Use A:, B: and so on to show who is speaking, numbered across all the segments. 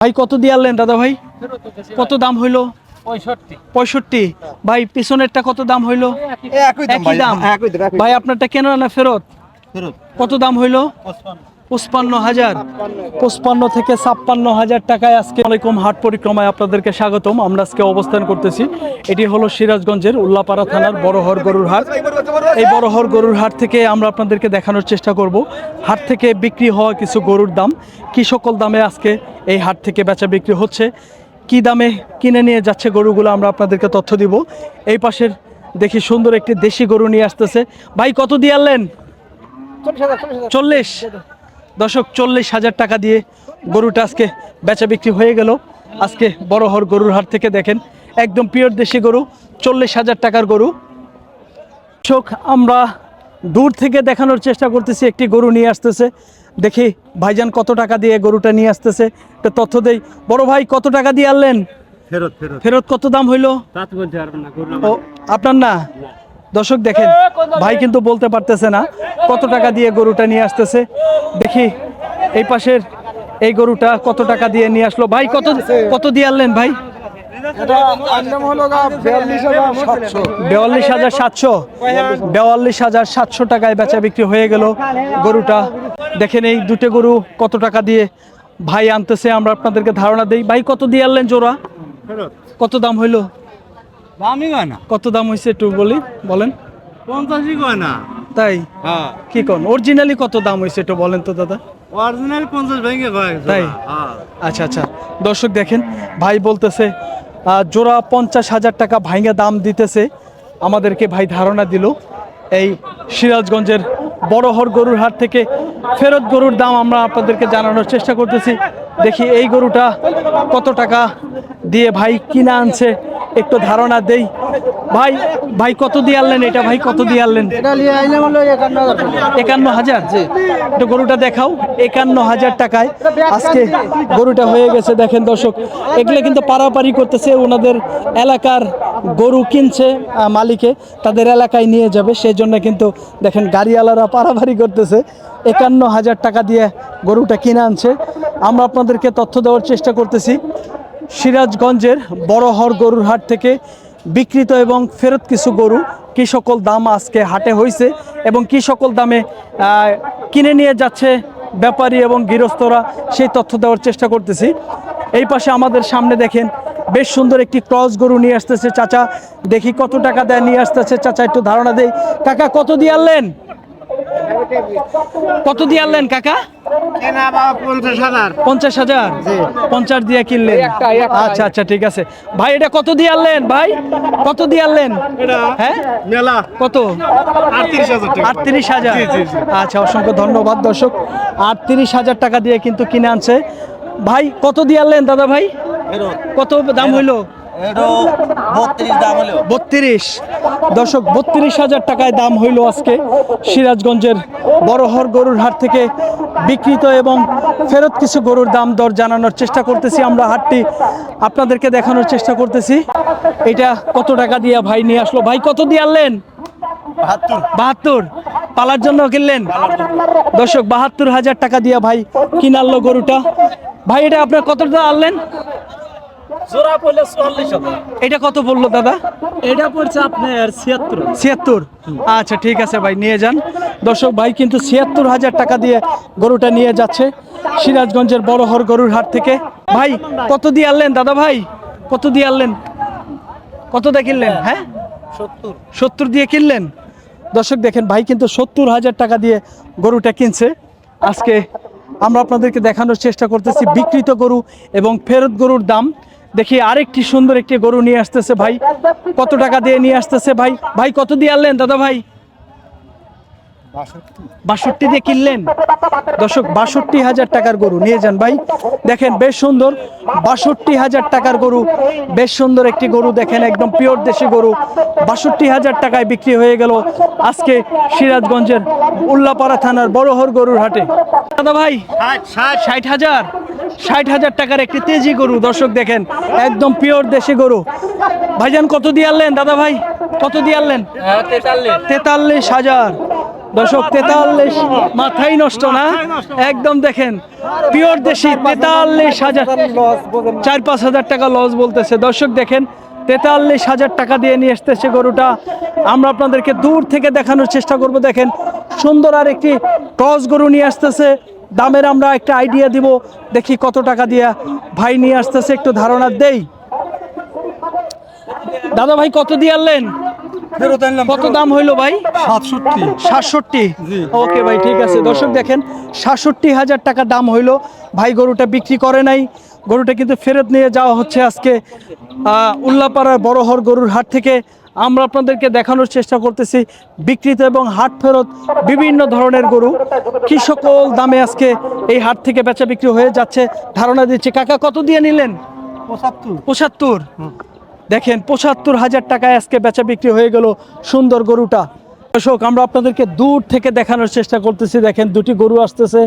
A: ভাই কত দিয়ে আনলেন দাদা ভাই? কত দাম হইল?
B: পঁয়ষট্টি।
A: ভাই পিছনেরটা কত দাম হইল?
C: একই দাম ভাই
A: আপনারটা কেন না ফেরত? কত দাম হইল? পঁচপান্ন হাজার। পঁচপান্ন থেকে ছাপ্পান্ন হাজার টাকায় আজকে আলাইকুম হাট পরিক্রমায় আপনাদেরকে স্বাগতম। আমরা আজকে অবস্থান করতেছি। এটি হলো সিরাজগঞ্জের উল্লাপাড়া থানার বড়হর গরুর হাট। এই বড়হর গরুর হাট থেকে আমরা আপনাদেরকে দেখানোর চেষ্টা করব। হাট থেকে বিক্রি হওয়া কিছু গরুর দাম। কি সকল দামে আজকে এই হাট থেকে বেচা বিক্রি হচ্ছে? কি দামে কিনে নিয়ে যাচ্ছে গরুগুলো আমরা আপনাদেরকে তথ্য দিব। এই পাশের দেখি সুন্দর একটি দেশি গরু নিয়ে আসতেছে। ভাই কত দিয়ে আনলেন? চল্লিশ? দশক চল্লিশ হাজার টাকা দিয়ে গরুটা আজকে বেচা বিক্রি হয়ে গেল। আজকে বড় হর গরুর হাট থেকে দেখেন একদম পিওর দেশি গরু চল্লিশ হাজার টাকার গরু। দর্শক আমরা দূর থেকে দেখানোর চেষ্টা করতেছি একটি গরু নিয়ে আসতেছে। দেখি ভাইজান কত টাকা দিয়ে গরুটা নিয়ে আসতেছে। একটা তথ্য দেই বড় ভাই কত টাকা দিয়ে আনলেন?
C: ফেরত ফেরত।
A: কত দাম হইল? আপনার না। দর্শক দেখেন ভাই কিন্তু বলতে পারতেছে না কত টাকা দিয়ে গরুটা নিয়ে আসতেছে। দেখি এই পাশের এই গরুটা কত টাকা দিয়ে নিয়ে আসলো। ভাই কত কত দিয়ে আনলেন ভাই?
C: এটা আন্দাম হলো গা 42700
A: বেয়াল্লিশ হাজার সাতশো। বেয়াল্লিশ হাজার সাতশো টাকায় বেচা বিক্রি হয়ে গেল গরুটা। দেখেন এই দুটো গরু কত টাকা দিয়ে ভাই আনতেছে আমরা আপনাদেরকে ধারণা দিই। ভাই কত দিয়ে আনলেন জোড়া? কত দাম হইল?
C: দামই না
A: কত দাম হয়েছে একটু বলি বলেন।
C: পঞ্চাশই না
A: তাই?
C: হ্যাঁ।
A: কি কোন? অরিজিনালি কত দাম হয়েছে একটু বলেন তো দাদা।
C: অরিজিনাল পঞ্চাশ ভেঙে হয়
A: তাই?
C: হ্যাঁ।
A: আচ্ছা আচ্ছা। দর্শক দেখেন ভাই বলতেছে জোড়া পঞ্চাশ হাজার টাকা ভাইঙ্গা দাম দিতেছে। আমাদেরকে ভাই ধারণা দিল এই সিরাজগঞ্জের বড়হর গরুর হাট থেকে ফেরত গরুর দাম আমরা আপনাদেরকে জানানোর চেষ্টা করতেছি। দেখি এই গরুটা কত টাকা দিয়ে ভাই কিনা আনছে। একটু ধারণা দেই। ভাই ভাই কত দিয়ে আনলেন এটা? ভাই কত দিয়ে আনলেন?
C: এটা নিয়ে আইলাম হলো 51000
A: একান্ন হাজার। একটু গরুটা দেখাও। একান্ন হাজার টাকায় আজকে গরুটা হয়ে গেছে দেখেন দর্শক। এগুলো কিন্তু পারাপারি করতেছে ওনাদের এলাকার গরু কিনছে মালিকে তাদের এলাকায় নিয়ে যাবে। সেই জন্য কিন্তু দেখেন গাড়িওয়ালারা পারাপারি করতেছে। একান্ন হাজার টাকা দিয়ে গরুটা কিনে আনছে। আমরা আপনাদেরকে তথ্য দেওয়ার চেষ্টা করতেছি। সিরাজগঞ্জের বড়হর গরুর হাট থেকে বিকৃত এবং ফেরত কিছু গরু কি সকল দাম আজকে হাটে হয়েছে এবং কি সকল দামে কিনে নিয়ে যাচ্ছে ব্যাপারী এবং গৃহস্থরা, সেই তথ্য দেওয়ার চেষ্টা করতেছি। এই পাশে আমাদের সামনে দেখেন, বেশ সুন্দর একটি ক্রস গরু নিয়ে আসতেছে চাচা। দেখি কত টাকা দেয়, নিয়ে আসতেছে। চাচা, একটু ধারণা দেই। কাকা, কত দিয়ে আনলেন? কত দিয়ে আনলেন কাকা?
C: কেনা বাবা 50000
A: পঞ্চাশ হাজার? পঞ্চাশ দিয়ে কিনলেন? আচ্ছা আচ্ছা ঠিক আছে। ভাই এটা কত দিয়ে আনলেন ভাই? কত দিয়ে আনলেন? হ্যাঁ?
C: মেলা।
A: কত?
C: 38000 টাকা।
A: আটত্রিশ হাজার? আচ্ছা অসংখ্য ধন্যবাদ দর্শক। আটত্রিশ হাজার টাকা দিয়ে কিন্তু কিনে আনছে। ভাই কত দিয়ে আনলেন দাদা ভাই? কত দাম হইল?
C: এটা 32 দাম হলো
A: বত্রিশ দর্শক বত্রিশ হাজার টাকায় দাম হইল আজকে সিরাজগঞ্জের বড়হর গরুর হাট থেকে বিকৃত এবং ফেরত কিছু গরুর দাম দর জানানোর চেষ্টা করতেছি। আমরা হাটটি আপনাদেরকে দেখানোর চেষ্টা করতেছি। এটা কত টাকা দিয়ে ভাই নিয়ে আসলো? ভাই কত দিয়ে আনলেন? বাহাত্তর। পালার জন্য কিনলেন? দর্শক বাহাত্তর হাজার টাকা দিয়ে ভাই কিনারলো গরুটা। ভাই এটা আপনার কত টাকা আনলেন?
B: জোড়া পড়লে চুয়াল্লিশ
A: এটা কত বলল দাদা?
B: এটা পড়ছে আপনার ছিয়াত্তর।
A: ছিয়াত্তর? আচ্ছা ঠিক আছে ভাই নিয়ে যান। দর্শক ভাই কিন্তু ছিয়াত্তর হাজার টাকা দিয়ে গরুটা নিয়ে যাচ্ছে সিরাজগঞ্জের বড়হর গরুর হাট থেকে। ভাই কত দিয়ে আনলেন দাদা ভাই? কত দিয়ে আনলেন? কত দিয়ে কিনলেন? হ্যাঁ?
B: সত্তর।
A: সত্তর দিয়ে কিনলেন? দর্শক দেখেন ভাই কিন্তু সত্তর হাজার টাকা দিয়ে গরুটা কিনছে। আজকে আমরা আপনাদেরকে দেখানোর চেষ্টা করতেছি বিকৃত গরু এবং ফেরত গরুর দাম। দেখি আরেকটি সুন্দর একটি গরু নিয়ে আসতেছে ভাই। কত টাকা দিয়ে নিয়ে আসতেছে ভাই? ভাই, কত দিয়ে আনলেন দাদা ভাই? বাষট্টি? দিয়ে কিনলেন? দর্শক বাষট্টি হাজার টাকার গরু। নিয়ে যান ভাই। দেখেন বেশ সুন্দর। বাষট্টি হাজার টাকার গরু। বেশ সুন্দর একটি গরু। দেখেন একদম পিওর দেশি গরু। বাষট্টি হাজার টাকায় বিক্রি হয়ে গেল আজকে সিরাজগঞ্জের উল্লাপাড়া থানার বড়হর গরুর হাটে। দাদা ভাই ষাট হাজার। ষাট হাজার টাকার একটি তেজি গরু। দর্শক দেখেন একদম পিওর দেশি গরু। ভাইজান কত দিয়ে আনলেন? দাদা ভাই কত দিয়ে আনলেন?
B: তেতাল্লিশ।
A: তেতাল্লিশ হাজার। দর্শক, তেতাল্লিশ মাথাই নষ্ট না? একদম দেখেন, পিওর দেশি, তেতাল্লিশ হাজার, চার পাঁচ হাজার টাকা লস বলতেছে। দর্শক, দেখেন, তেতাল্লিশ হাজার টাকা দিয়ে নিয়ে আসতেছে গরুটা। আমরা আপনাদেরকে দূর থেকে দেখানোর চেষ্টা করব। দেখেন, সুন্দর আর একটি ক্রস গরু নিয়ে আসতেছে। দামের আমরা একটা আইডিয়া দিব। দেখি কত টাকা দিয়ে ভাই নিয়ে আসতেছে। একটু ধারণা দেই। দাদা ভাই, কত দিয়ে আনলেন? কত দাম হইল ভাই?
C: সাতষট্টি।
A: সাতষট্টি? ওকে ভাই ঠিক আছে। দর্শক দেখেন সাতষট্টি হাজার টাকা দাম হইল। ভাই গরুটা বিক্রি করে নাই। গরুটা কিন্তু ফেরত নিয়ে যাওয়া হচ্ছে আজকে উল্লাপাড়ার বড়হর গরুর হাট থেকে। আমরা আপনাদেরকে দেখানোর চেষ্টা করতেছি বিক্রিত এবং হাট ফেরত বিভিন্ন ধরনের গরু। কি সকল দামে আজকে এই হাট থেকে বেচা বিক্রি হয়ে যাচ্ছে? ধারণা দিচ্ছি কাকা কত দিয়ে নিলেন?
C: পঁচাত্তর।
A: পঁচাত্তর। দেখেন পঁচাত্তর হাজার টাকায় আজকে বেচা বিক্রি হয়ে গেল সুন্দর গরুটা। দর্শক আমরা আপনাদেরকে দূর থেকে দেখানোর চেষ্টা করতেছি। দেখেন দুটি গরু আসতেছে।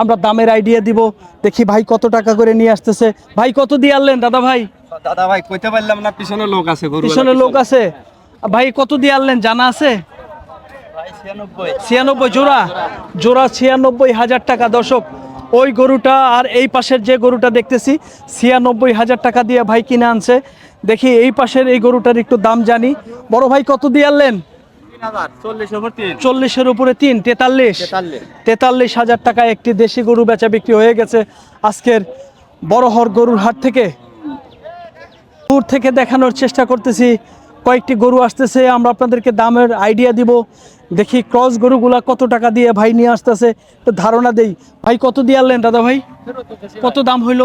A: আমরা দামের আইডিয়া দিব। দেখি ভাই কত টাকা করে নিয়ে আসতেছে। ভাই কত দিয়ে আনলেন দাদা ভাই?
C: দাদা ভাই কইতে পারলাম না পিছনে লোক আছে গরু
A: পিছনে লোক আছে। ভাই কত দিয়ে আনলেন জানা আছে? ছিয়ানব্বই জোড়া? জোড়া ছিয়ানব্বই হাজার টাকা। দর্শক ওই গরুটা আর এই পাশের যে গরুটা দেখতেছি ছিয়ানব্বই হাজার টাকা দিয়ে ভাই কিনে আনছে। দেখি এই পাশের এই গরুটার একটু দাম জানি। বড় ভাই কত দিয়ে আনলেন? চল্লিশের উপরে তিন। তেতাল্লিশ। তেতাল্লিশ। হাজার টাকা একটি দেশি গরু বেচা বিক্রি হয়ে গেছে আজকের বড়হর গরুর হাট থেকে। দূর থেকে দেখানোর চেষ্টা করতেছি কয়েকটি গরু আসতেছে আমরা আপনাদেরকে দামের আইডিয়া দিব। দেখি ক্রস গরুগুলা কত টাকা দিয়ে ভাই নিয়ে আসতেছে ধারণা দেই। ভাই কত দিয়ে আনলেন দাদা ভাই? কত দাম হইল?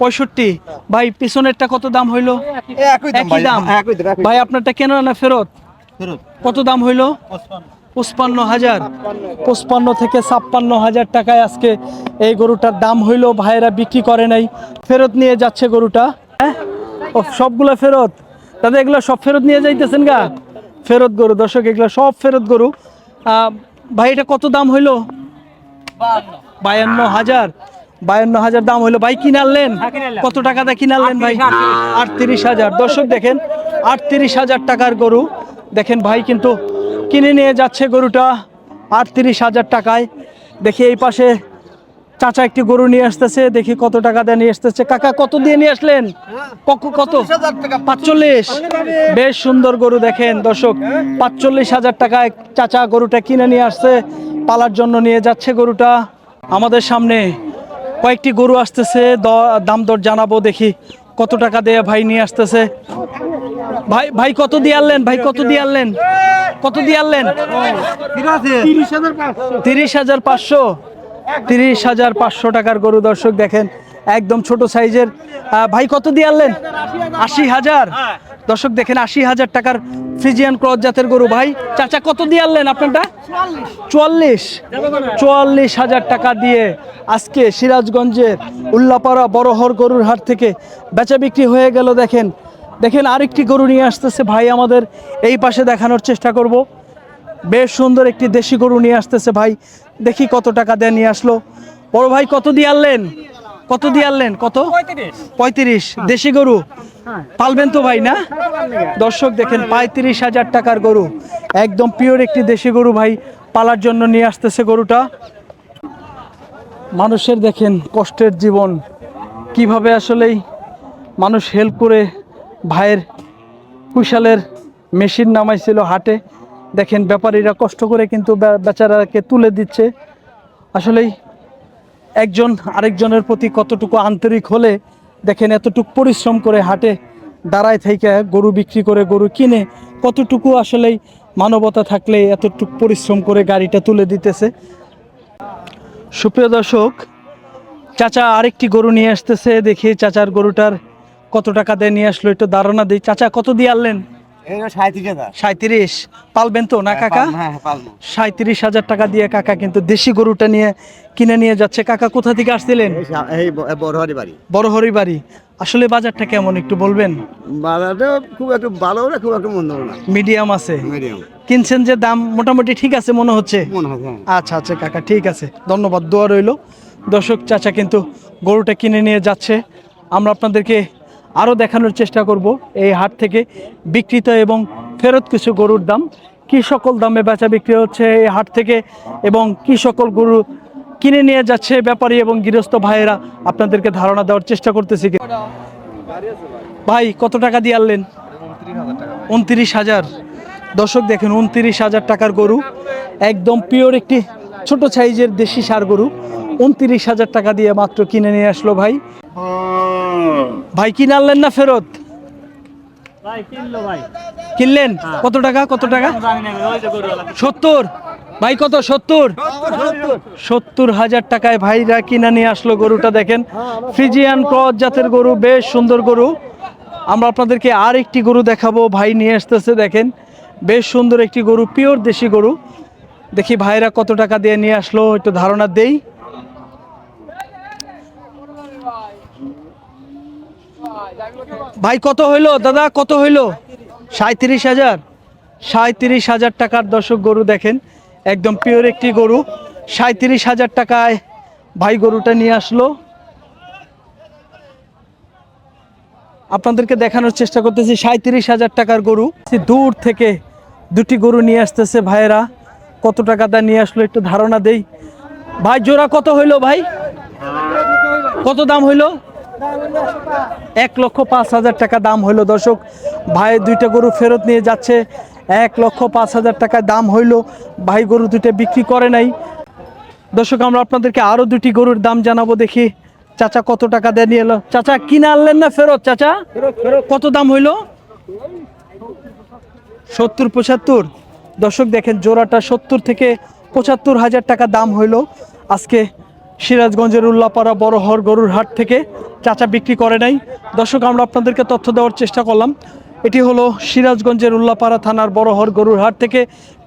B: পঁয়ষট্টি।
A: ভাই পিছনেরটা কত দাম হইল?
C: একই দাম। ভাই।
A: দাম?
C: একই দাম
A: ভাই আপনারটা কেন না ফেরত?
C: ফেরত।
A: কত দাম হইল? পঁচপান্ন। হাজার। পঁচপান্ন থেকে ছাপ্পান্ন হাজার টাকায় আজকে এই গরুটার দাম হইল। ভাইয়েরা বিক্রি করে নাই। ফেরত নিয়ে যাচ্ছে গরুটা। হ্যাঁ? ও সবগুলো ফেরত? দাদা এগুলো সব ফেরত নিয়ে যাইতেছেন গা? ফেরত গরু দর্শক এগুলো সব ফেরত গরু। আহ, ভাই এটা কত দাম হইল? বায়ান্ন হাজার। বায়ান্ন হাজার দাম হইল। ভাই কিনে আনলেন? কত টাকাটা কিনে আনলেন ভাই? আটত্রিশ হাজার। দর্শক দেখেন আটত্রিশ হাজার টাকার গরু। দেখেন ভাই কিন্তু কিনে নিয়ে যাচ্ছে গরুটা আটত্রিশ হাজার টাকায়। দেখি এই পাশে চাচা একটি গরু নিয়ে আসতেছে। দেখি কত টাকা দিয়ে নিয়ে আসতেছে। কাকা কত দিয়ে নিয়ে আসলেন? কত- কত? পাঁচচল্লিশ। বেশ সুন্দর গরু দেখেন দর্শক। পাঁচচল্লিশ হাজার টাকায় চাচা গরুটা কিনে নিয়ে আসছে। পালার জন্য নিয়ে যাচ্ছে গরুটা। আমাদের সামনে কয়েকটি গরু আসতেছে দাম দর জানাব দেখি। কত টাকা দিয়ে ভাই নিয়ে আসতেছে? ভাই ভাই কত দিয়ে আনলেন? ভাই কত দিয়ে আনলেন? কত দিয়ে আনলেন? তিরিশ হাজার পাঁচশো। তিরিশ হাজার পাঁচশো টাকার গরু দর্শক দেখেন, একদম ছোট সাইজের। ভাই কত দিয়ে আনলেন? আশি হাজার। দর্শক দেখেন, আশি হাজার টাকার ফ্রিজিয়ান ক্রস জাতের গরু। ভাই, চাচা, কত দিয়ে আনলেন আপনারটা? চুয়াল্লিশ। চুয়াল্লিশ হাজার টাকা দিয়ে আজকে সিরাজগঞ্জের উল্লাপাড়া বড়হর গরুর হাট থেকে বেচা বিক্রি হয়ে গেল, দেখেন। দেখেন, আরেকটি গরু নিয়ে আসতেছে। ভাই, আমাদের এই পাশে দেখানোর চেষ্টা করব। বেশ সুন্দর একটি দেশি গরু নিয়ে আসতেছে ভাই। দেখি কত টাকা দিয়ে নিয়ে আসলো। বড় ভাই, কত দিয়ে আনলেন? কত দিয়ে আনলেন? কত? পঁয়ত্রিশ। দেশি গরু? পালবেন তো ভাই না? দর্শক দেখেন পঁয়ত্রিশ হাজার টাকার গরু। একদম পিওর একটি দেশি গরু ভাই পালার জন্য নিয়ে আসতেছে গরুটা। মানুষের দেখেন কষ্টের জীবন। কীভাবে আসলেই মানুষ হেল্প করে ভাইয়ের কুশালের মেশিন নামাইছিল হাটে। দেখেন ব্যাপারীরা কষ্ট করে কিন্তু বেচারাকে তুলে দিচ্ছে। আসলেই একজন আরেকজনের প্রতি কতটুকু আন্তরিক হলে দেখেন এতটুকু পরিশ্রম করে হাটে, দাঁড়ায় থেকে গরু বিক্রি করে গরু কিনে, কতটুকু আসলেই মানবতা থাকলে এতটুকু পরিশ্রম করে গাড়িটা তুলে দিতেছে। সুপ্রিয় দর্শক, চাচা আরেকটি গরু নিয়ে আসতেছে, দেখি চাচার গরুটার কত টাকা দিয়ে নিয়ে আসলো, একটু ধারণা দিই। চাচা, কত দিয়ে আনলেন?
C: সাঁত্রিশ
A: পালবেন তো না কাকা?
C: হ্যাঁ
A: সাঁত্রিশ হাজার টাকা দিয়ে কাকা কিন্তু দেশি গরুটা নিয়ে কিনে নিয়ে যাচ্ছে। কাকা কোথা থেকে আসছিলেন?
C: এই বড়।
A: হরি বাড়ি। আসলে বাজারটা কেমন একটু বলবেন?
C: বাজারটা খুব একটু ভালো না খুব একটু মন্দ না।
A: মিডিয়াম আছে।
C: মিডিয়াম।
A: কিনছেন যে দাম মোটামুটি ঠিক আছে মনে হচ্ছে?
C: হয় হ্যাঁ।
A: আচ্ছা আচ্ছা কাকা ঠিক আছে। ধন্যবাদ দোয়া রইল। দর্শক চাচা কিন্তু গরুটা কিনে নিয়ে যাচ্ছে। আমরা আপনাদেরকে আরও দেখানোর চেষ্টা করব এই হাট থেকে বিক্রিত এবং ফেরত কিছু গরুর দাম। কি সকল দামে বেচা বিক্রি হচ্ছে এই হাট থেকে এবং কি সকল গরু কিনে নিয়ে যাচ্ছে ব্যাপারী এবং গৃহস্থ ভাইয়েরা? আপনাদেরকে ধারণা দেওয়ার চেষ্টা করতেছি ভাই, কত টাকা দিয়ে আনলেন? উনত্রিশ হাজার। দর্শক দেখেন, উনত্রিশ হাজার টাকার গরু। একদম পিওর একটি ছোট সাইজের দেশি সার গরু। উনত্রিশ হাজার টাকা দিয়ে মাত্র কিনে নিয়ে আসলো ভাই। ভাই কিনে আনলেন না ফেরত?
B: ভাই
A: কিনলেন? কত টাকা? কত টাকা? সত্তর। ভাই কত? সত্তর? সত্তর হাজার টাকায় ভাইরা কিনা নিয়ে আসলো গরুটা দেখেন। ফ্রিজিয়ান ক্রস জাতের গরু বেশ সুন্দর গরু। আমরা আপনাদেরকে আর একটি গরু দেখাবো ভাই নিয়ে আসতেছে দেখেন। বেশ সুন্দর একটি গরু পিওর দেশি গরু। দেখি ভাইরা কত টাকা দিয়ে নিয়ে আসলো একটু ধারণা দেই। ভাই, কত হইল? দাদা, কত হইল? সাঁত্রিশ হাজার। সাঁত্রিশ হাজার টাকার দর্শক গরু দেখেন। একদম পিওর একটি গরু। সাঁত্রিশ হাজার টাকায় ভাই গরুটা নিয়ে আসলো। আপনাদেরকে দেখানোর চেষ্টা করতেছি সাঁত্রিশ হাজার টাকার গরু। দূর থেকে দুটি গরু নিয়ে আসতেছে ভাইয়েরা। কত টাকা দা নিয়ে আসলো একটু ধারণা দেই। ভাই, জোড়া কত হইল ভাই? কত দাম হইল? এক লক্ষ পাঁচ হাজার টাকা দাম হইল দর্শক। ভাই দুইটা গরু ফেরত নিয়ে যাচ্ছে। এক লক্ষ পাঁচ হাজার টাকা দাম হইল। ভাই গরু দুইটা বিক্রি করে নাই। দর্শক আমরা আপনাদেরকে আরও দুটি গরুর দাম জানাব দেখি। চাচা কত টাকা দিয়ে নিয়ে এলো? চাচা কিনে আনলেন না ফেরত চাচা? কত দাম হইল? সত্তর পঁচাত্তর। দর্শক দেখেন জোড়াটা সত্তর থেকে পঁচাত্তর হাজার টাকা দাম হইল। আজকে সিরাজগঞ্জের উল্লাপাড়া বড়হর গরুর হাট থেকে চাচা বিক্রি করে নাই। দর্শক, আমরা আপনাদেরকে তথ্য দেওয়ার চেষ্টা করলাম। এটি হলো সিরাজগঞ্জের উল্লাপাড়া থানার বড়হর গরুর হাট থেকে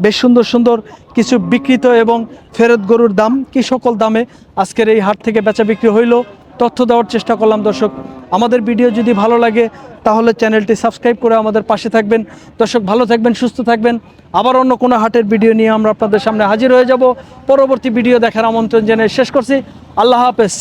A: বেশ সুন্দর সুন্দর কিছু বিকৃত এবং ফেরত গরুর দাম, কি সকল দামে আজকের এই হাট থেকে বেচা বিক্রি হইল, তথ্য দেওয়ার চেষ্টা করলাম দর্শক। আমাদের ভিডিও যদি ভালো লাগে, তাহলে চ্যানেলটি সাবস্ক্রাইব করে আমাদের পাশে থাকবেন। দর্শক, ভালো থাকবেন, সুস্থ থাকবেন। আবার অন্য কোনো হাটের ভিডিও নিয়ে আমরা আপনাদের সামনে হাজির হয়ে যাব। পরবর্তী ভিডিও দেখার আমন্ত্রণ জেনে শেষ করছি। আল্লাহ হাফেজ।